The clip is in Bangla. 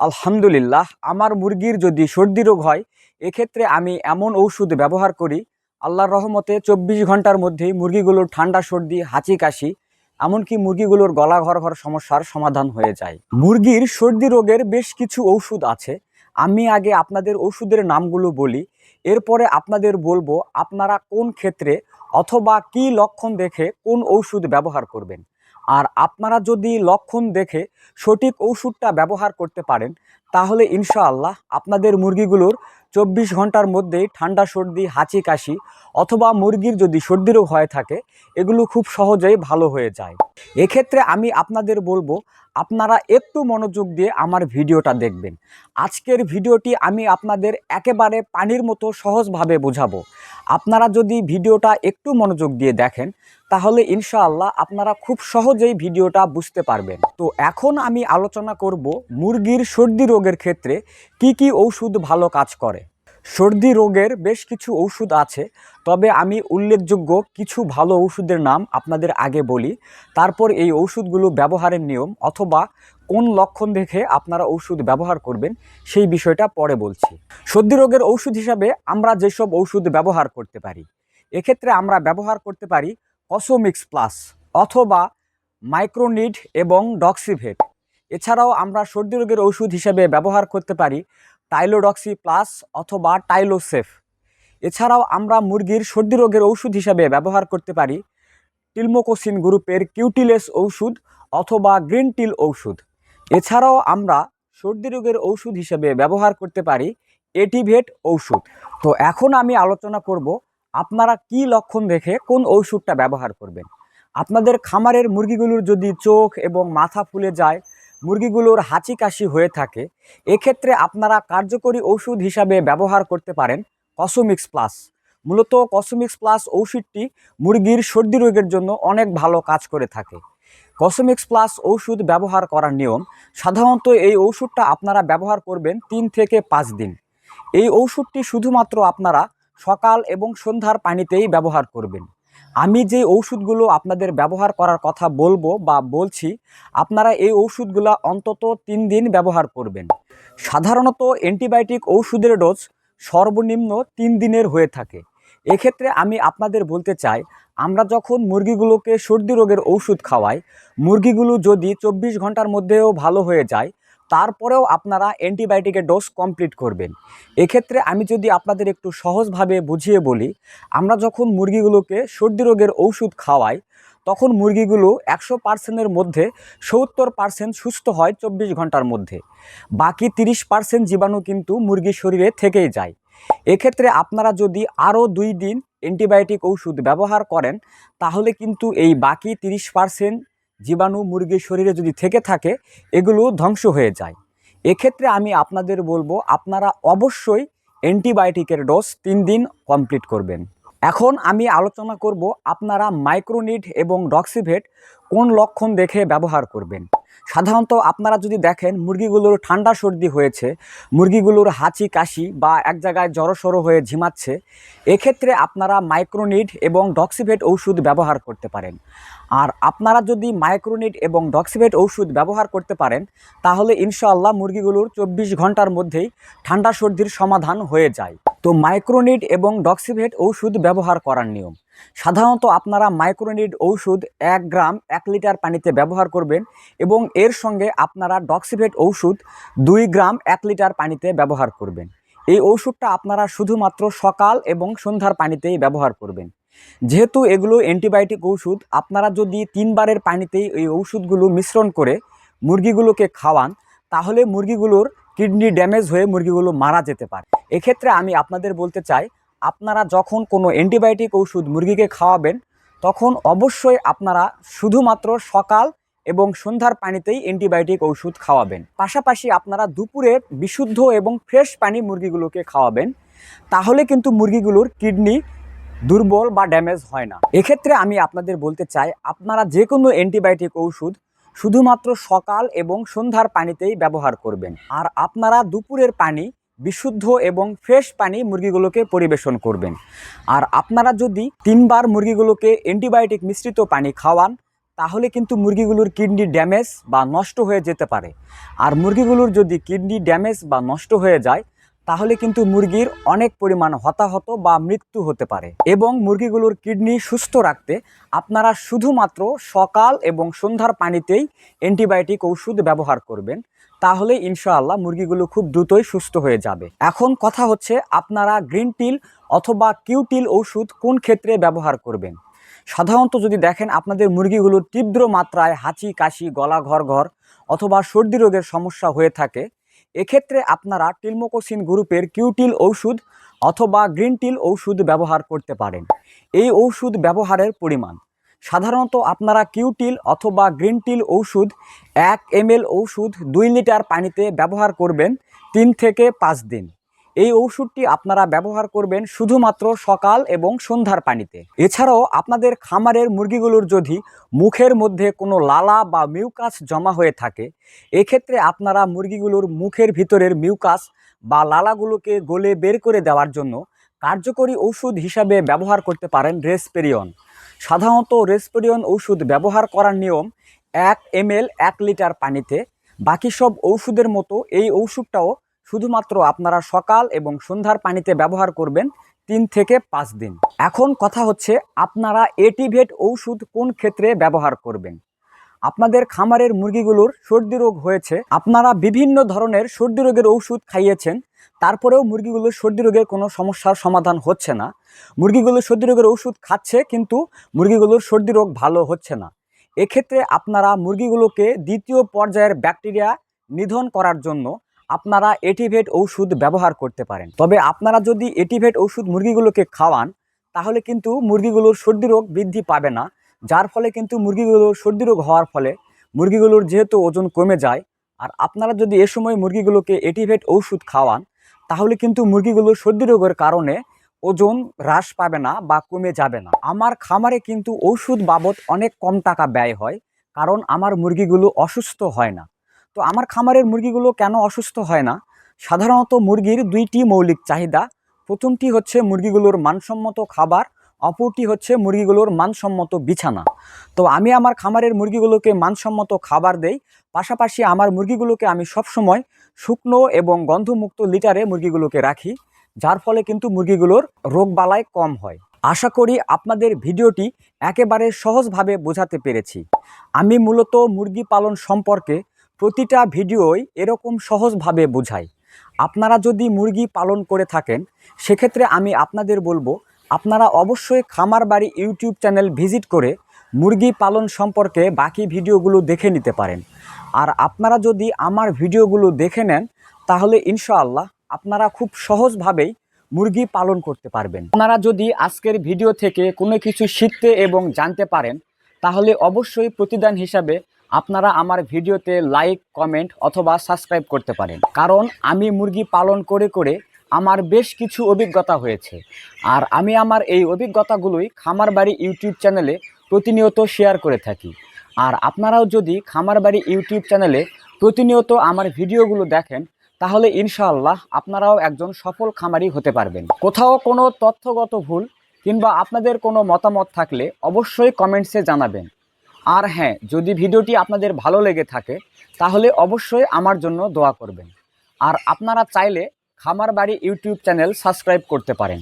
আলহামদুলিল্লাহ, আমার মুরগির যদি সর্দি রোগ হয়, এক্ষেত্রে আমি এমন ঔষধ ব্যবহার করি, আল্লাহর রহমতে চব্বিশ ঘণ্টার মধ্যেই মুরগিগুলোর ঠান্ডা, সর্দি, হাঁচি, কাশি, এমনকি মুরগিগুলোর গলা ঘর ঘর সমস্যার সমাধান হয়ে যায়। মুরগির সর্দি রোগের বেশ কিছু ঔষধ আছে, আমি আগে আপনাদের ওষুধের নামগুলো বলি, এরপরে আপনাদের বলব আপনারা কোন ক্ষেত্রে অথবা কি লক্ষণ দেখে কোন ঔষধ ব্যবহার করবেন। আর আপনারা যদি লক্ষণ দেখে সঠিক ওষুধটা ব্যবহার করতে পারেন, তাহলে ইনশাআল্লাহ আপনাদের মুরগিগুলোর চব্বিশ ঘণ্টার মধ্যেই ঠান্ডা সর্দি, হাঁচি কাশি অথবা মুরগির যদি সর্দি রোগ হয়ে থাকে, এগুলো খুব সহজেই ভালো হয়ে যায়। এক্ষেত্রে আমি আপনাদের বলব, আপনারা একটু মনোযোগ দিয়ে আমার ভিডিওটা দেখবেন। আজকের ভিডিওটি আমি আপনাদের একেবারে পানির মতো সহজভাবে বোঝাবো। আপনারা যদি ভিডিওটা একটু মনোযোগ দিয়ে দেখেন, তাহলে ইনশাআল্লাহ আপনারা খুব সহজেই ভিডিওটা বুঝতে পারবেন। তো এখন আমি আলোচনা করব মুরগির সর্দি রোগের ক্ষেত্রে কি কি ঔষধ ভালো কাজ করে। সর্দি রোগের বেশ কিছু ঔষধ আছে, তবে আমি উল্লেখযোগ্য কিছু ভালো ওষুধের নাম আপনাদের আগে বলি। তারপর এই ওষুধগুলো ব্যবহারের নিয়ম অথবা কোন লক্ষণ দেখে আপনারা ওষুধ ব্যবহার করবেন, সেই বিষয়টা পরে বলছি। সর্দি রোগের ওষুধ হিসাবে আমরা যেসব ওষুধ ব্যবহার করতে পারি, এক্ষেত্রে আমরা ব্যবহার করতে পারি কসোমিক্স প্লাস অথবা মাইক্রোনিড এবং ডক্সিভেট। এছাড়াও আমরা সর্দি রোগের ওষুধ হিসেবে ব্যবহার করতে পারি টাইলোডক্সি প্লাস অথবা টাইলোসেফ এছাড়াও আমরা মুরগির সর্দি রোগের ওষুধ হিসাবে ব্যবহার করতে পারি, টিলমোকোসিন গ্রুপের কিউটিলেস ঔষধ অথবা গ্রিন টিল ঔষধ। এছাড়াও আমরা সর্দি রোগের ঔষধ হিসেবে ব্যবহার করতে পারি, এটিভেট ঔষধ। তো এখন আমি আলোচনা করব আপনারা কি লক্ষণ দেখে কোন ঔষধটা ব্যবহার করবেন। আপনাদের খামারের মুরগিগুলোর যদি চোখ এবং মাথা ফুলে যায় মুরগিগুলোর হাঁচি কাশি হয়ে থাকে, এক্ষেত্রে আপনারা কার্যকরী ওষুধ হিসাবে ব্যবহার করতে পারেন কসমিক্স প্লাস মূলত কসমিক্স প্লাস ঔষধটি মুরগির সর্দি রোগের জন্য অনেক ভালো কাজ করে থাকে। কসমিক্স প্লাস ওষুধ ব্যবহার করার নিয়ম, সাধারণত এই ওষুধটা আপনারা ব্যবহার করবেন তিন থেকে পাঁচ দিন। এই ওষুধটি শুধুমাত্র আপনারা সকাল এবং সন্ধ্যার পানিতেই ব্যবহার করবেন। আমি যে ওষুধগুলো আপনাদের ব্যবহার করার কথা বলব বা বলছি, আপনারা এই ওষুধগুলো অন্তত তিন দিন ব্যবহার করবেন। সাধারণত অ্যান্টিবায়োটিক ওষুধের ডোজ সর্বনিম্ন তিন দিনের হয়ে থাকে। এক্ষেত্রে আমি আপনাদের বলতে চাই, আমরা যখন মুরগিগুলোকে সর্দি রোগের ওষুধ খাওয়াই, মুরগিগুলো যদি চব্বিশ ঘণ্টার মধ্যেও ভালো হয়ে যায় তারপরেও আপনারা অ্যান্টিবায়োটিকের ডোজ কমপ্লিট করবেন। এক্ষেত্রে আমি যদি আপনাদের একটু সহজভাবে বুঝিয়ে বলি, আমরা যখন মুরগিগুলোকে সর্দি রোগের ওষুধ খাওয়াই, তখন মুরগিগুলো একশো পার্সেন্টের মধ্যে সত্তর পার্সেন্ট সুস্থ হয় চব্বিশ ঘণ্টার মধ্যে। বাকি তিরিশ পার্সেন্ট জীবাণু কিন্তু মুরগির শরীরে থেকেই যায়। এক্ষেত্রে আপনারা যদি আরও দুই দিন অ্যান্টিবায়োটিক ওষুধ ব্যবহার করেন, তাহলে কিন্তু এই বাকি তিরিশ পার্সেন্ট জীবাণু মুরগির শরীরে যদি থেকে থাকে, এগুলো ধ্বংস হয়ে যায়। এক্ষেত্রে আমি আপনাদের বলব, আপনারা অবশ্যই অ্যান্টিবায়োটিকের ডোজ তিন দিন কমপ্লিট করবেন। এখন আমি আলোচনা করব আপনারা মাইক্রোনিড এবং ডক্সিভেট কোন লক্ষণ দেখে ব্যবহার করবেন। সাধারণত আপনারা যদি দেখেন মুরগিগুলোর ঠান্ডা সর্দি হয়েছে, মুরগিগুলোর হাঁচি, কাশি বা এক জায়গায় জড়সড়ো হয়ে ঝিমাচ্ছে, এক্ষেত্রে আপনারা মাইক্রোনিড এবং ডক্সিভেট ওষুধ ব্যবহার করতে পারেন। আর আপনারা যদি মাইক্রোনিড এবং ডক্সিভেট ওষুধ ব্যবহার করতে পারেন, তাহলে ইনশাআল্লাহ মুরগিগুলোর চব্বিশ ঘণ্টার মধ্যেই ঠান্ডা সর্দির সমাধান হয়ে যায়। তো মাইক্রোনিড এবং ডক্সিভেট ওষুধ ব্যবহার করার নিয়ম। সাধারণত আপনারা মাইক্রোনিড ঔষধ এক গ্রাম, এক লিটার পানিতে ব্যবহার করবেন এবং এর সঙ্গে আপনারা ডক্সিভেট ঔষধ দুই গ্রাম, এক লিটার পানিতে ব্যবহার করবেন। এই ওষুধটা আপনারা শুধুমাত্র সকাল এবং সন্ধ্যার পানিতেই ব্যবহার করবেন। যেহেতু এগুলো অ্যান্টিবায়োটিক ওষুধ আপনারা যদি তিনবারের পানিতেই এই ওষুধগুলো মিশ্রণ করে মুরগিগুলোকে খাওয়ান, তাহলে মুরগিগুলোর কিডনি ড্যামেজ হয়ে মুরগিগুলো মারা যেতে পারে। এক্ষেত্রে আমি আপনাদের বলতে চাই, আপনারা যখন কোনো অ্যান্টিবায়োটিক ওষুধ মুরগিকে খাওয়াবেন, তখন অবশ্যই আপনারা শুধুমাত্র সকাল এবং সন্ধ্যার পানিতেই অ্যান্টিবায়োটিক ওষুধ খাওয়াবেন। পাশাপাশি আপনারা দুপুরে বিশুদ্ধ এবং ফ্রেশ পানি মুরগিগুলোকে খাওয়াবেন, তাহলে কিন্তু মুরগিগুলোর কিডনি দুর্বল বা ড্যামেজ হয় না। এক্ষেত্রে আমি আপনাদের বলতে চাই, আপনারা যে কোনো অ্যান্টিবায়োটিক ওষুধ শুধুমাত্র সকাল এবং সন্ধ্যার পানিতেই ব্যবহার করবেন। আর আপনারা দুপুরের পানি, বিশুদ্ধ এবং ফ্রেশ পানি মুরগিগুলোকে পরিবেশন করবেন। আর আপনারা যদি তিনবার মুরগিগুলোকে অ্যান্টিবায়োটিক মিশ্রিত পানি খাওয়ান, তাহলে কিন্তু মুরগিগুলোর কিডনি ড্যামেজ বা নষ্ট হয়ে যেতে পারে। আর মুরগিগুলোর যদি কিডনি ড্যামেজ বা নষ্ট হয়ে যায় তাহলে কিন্তু মুরগির অনেক পরিমাণ হতাহত বা মৃত্যু হতে পারে। এবং মুরগিগুলোর কিডনি সুস্থ রাখতে আপনারা শুধুমাত্র সকাল এবং সন্ধ্যার পানিতেই অ্যান্টিবায়োটিক ওষুধ ব্যবহার করবেন। তাহলে ইনশাআল্লাহ মুরগিগুলো খুব দ্রুতই সুস্থ হয়ে যাবে। এখন কথা হচ্ছে আপনারা গ্রিন টিল অথবা কিউটিল ওষুধ কোন ক্ষেত্রে ব্যবহার করবেন? সাধারণত যদি দেখেন আপনাদের মুরগিগুলোর তীব্র মাত্রায় হাঁচি, কাশি গলা ঘর ঘর অথবা সর্দি রোগের সমস্যা হয়ে থাকে এক্ষেত্রে আপনারা টিলমোকোসিন গ্রুপের কিউটিল ঔষধ অথবা গ্রিন টিল ঔষধ ব্যবহার করতে পারেন। এই ঔষধ ব্যবহারের পরিমাণ, সাধারণত আপনারা কিউটিল অথবা গ্রিন টিল ঔষধ এক এম এল ঔষধ দুই লিটার পানিতে ব্যবহার করবেন তিন থেকে পাঁচ দিন। এই ঔষধটি আপনারা ব্যবহার করবেন শুধুমাত্র সকাল এবং সন্ধ্যার পানিতে। এছাড়াও আপনাদের খামারের মুরগিগুলোর যদি মুখের মধ্যে কোনো লালা বা মিউকাস জমা হয়ে থাকে, এক্ষেত্রে আপনারা মুরগিগুলোর মুখের ভিতরের মিউকাস বা লালাগুলোকে গলে বের করে দেওয়ার জন্য কার্যকরী ঔষধ হিসাবে ব্যবহার করতে পারেন রেসপেরিয়ন। সাধারণত রেসপেরিয়ন ওষুধ ব্যবহার করার নিয়ম এক এম এক লিটার পানিতে, বাকি সব ঔষধের মতো এই ঔষধটাও শুধুমাত্র আপনারা সকাল এবং সন্ধ্যার পানিতে ব্যবহার করবেন তিন থেকে পাঁচ দিন। এখন কথা হচ্ছে, আপনারা এটিভেট ঔষধ কোন ক্ষেত্রে ব্যবহার করবেন? আপনাদের খামারের মুরগিগুলোর সর্দি রোগ হয়েছে, আপনারা বিভিন্ন ধরনের সর্দি রোগের ঔষধ খাইয়েছেন, তারপরেও মুরগিগুলোর সর্দি রোগের কোনো সমস্যার সমাধান হচ্ছে না। মুরগিগুলো সর্দি রোগের ওষুধ খাচ্ছে, কিন্তু মুরগিগুলোর সর্দি রোগ ভালো হচ্ছে না। এক্ষেত্রে আপনারা মুরগিগুলোকে দ্বিতীয় পর্যায়ের ব্যাকটেরিয়া নিধন করার জন্য আপনারা এটিভেট ওষুধ ব্যবহার করতে পারেন। তবে আপনারা যদি এটিভেট ওষুধ মুরগিগুলোকে খাওয়ান, তাহলে কিন্তু মুরগিগুলোর সর্দি রোগ বৃদ্ধি পাবে না। যার ফলে কিন্তু মুরগিগুলোর সর্দি রোগ হওয়ার ফলে মুরগিগুলোর যেহেতু ওজন কমে যায়, আর আপনারা যদি এ সময় মুরগিগুলোকে এটিভেট ওষুধ খাওয়ান, তাহলে কিন্তু মুরগিগুলোর সর্দি রোগের কারণে ওজন হ্রাস পাবে না বা কমে যাবে না। আমার খামারে কিন্তু ওষুধ বাবদ অনেক কম টাকা ব্যয় হয়, কারণ আমার মুরগিগুলো অসুস্থ হয় না। তো আমার খামারের মুরগিগুলো কেন অসুস্থ হয় না? সাধারণত মুরগির দুইটি মৌলিক চাহিদা। প্রথমটি হচ্ছে মুরগিগুলোর মানসম্মত খাবার, অপরটি হচ্ছে মুরগিগুলোর মানসম্মত বিছানা। তো আমি আমার খামারের মুরগিগুলোকে মানসম্মত খাবার দেই, পাশাপাশি আমার মুরগিগুলোকে আমি সবসময় শুকনো এবং গন্ধমুক্ত লিটারে মুরগিগুলোকে রাখি, যার ফলে কিন্তু মুরগিগুলোর রোগবালাই কম হয়। আশা করি আপনাদের ভিডিওটি একেবারে সহজভাবে বোঝাতে পেরেছি। আমি মূলত মুরগি পালন সম্পর্কে প্রতিটা ভিডিওই এরকম সহজভাবে বোঝাই আপনারা যদি মুরগি পালন করে থাকেন, সেক্ষেত্রে আমি আপনাদের বলব, আপনারা অবশ্যই খামার বাড়ি ইউটিউব চ্যানেল ভিজিট করে মুরগি পালন সম্পর্কে বাকি ভিডিওগুলো দেখে নিতে পারেন। আর আপনারা যদি আমার ভিডিওগুলো দেখে নেন, তাহলে ইনশাআল্লাহ আপনারা খুব সহজভাবেই মুরগি পালন করতে পারবেন। আপনারা যদি আজকের ভিডিও থেকে কোনো কিছু শিখতে এবং জানতে পারেন, তাহলে অবশ্যই প্রতিদান হিসাবে আপনারা আমার ভিডিওতে লাইক কমেন্ট অথবা সাবস্ক্রাইব করতে পারেন। কারণ আমি মুরগি পালন করে করে আমার বেশ কিছু অভিজ্ঞতা হয়েছে। আর আমি আমার এই অভিজ্ঞতাগুলোই খামার বাড়ি ইউটিউব চ্যানেলে প্রতিনিয়ত শেয়ার করে থাকি। আর আপনারাও যদি খামার বাড়ি ইউটিউব চ্যানেলে প্রতিনিয়ত আমার ভিডিওগুলো দেখেন, তাহলে ইনশাআল্লাহ আপনারাও একজন সফল খামারি হতে পারবেন। কোথাও কোনো তথ্যগত ভুল কিংবা আপনাদের কোনো মতামত থাকলে অবশ্যই কমেন্টসে জানাবেন। আর হ্যাঁ যদি ভিডিওটি আপনাদের ভালো লেগে থাকে, তাহলে অবশ্যই আমার জন্য দোয়া করবেন। আর আপনারা চাইলে খামার বাড়ি ইউটিউব চ্যানেল সাবস্ক্রাইব করতে পারেন।